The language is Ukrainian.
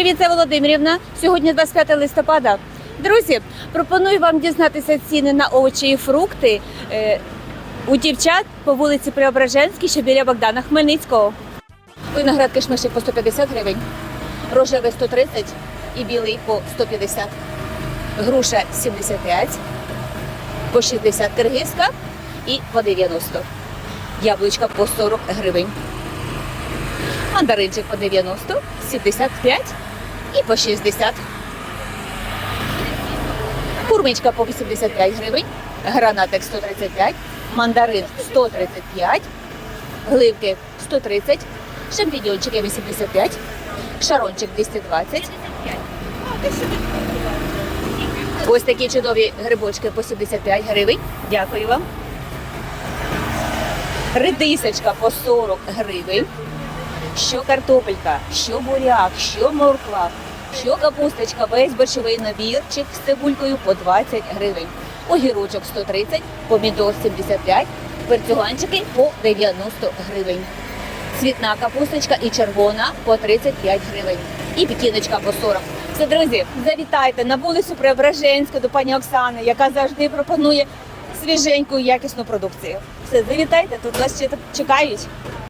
Привіт, це Володимирівна. Сьогодні 25 листопада. Друзі, пропоную вам дізнатися ціни на овочі і фрукти е, у дівчат по вулиці Преображенській, що біля Богдана Хмельницького. Виноград кишмишик по 150 гривень, рожевий 130 і білий по 150. Груша 75, по 60 киргизька і по 90. Яблучка по 40 гривень. Мандаринчик по 90, 75 і по 60. Курмичка по 85 гривень, гранатик 135, мандарин 135, гливки 130, шампіньончики 85, шарончик 220. Ось такі чудові грибочки по 75 гривень. Дякую вам. Редисочка по 40 гривень. Що картопелька, що буряк, що морква, що капусточка, весь борщовий набірчик з цибулькою по 20 гривень. Огірочок 130, помідор 75, перцюганчики по 90 гривень. Цвітна капусточка і червона по 35 гривень. І пікіночка по 40. Все, друзі, завітайте на вулицю Преображенську до пані Оксани, яка завжди пропонує свіженьку і якісну продукцію. Все, завітайте, тут вас чекають.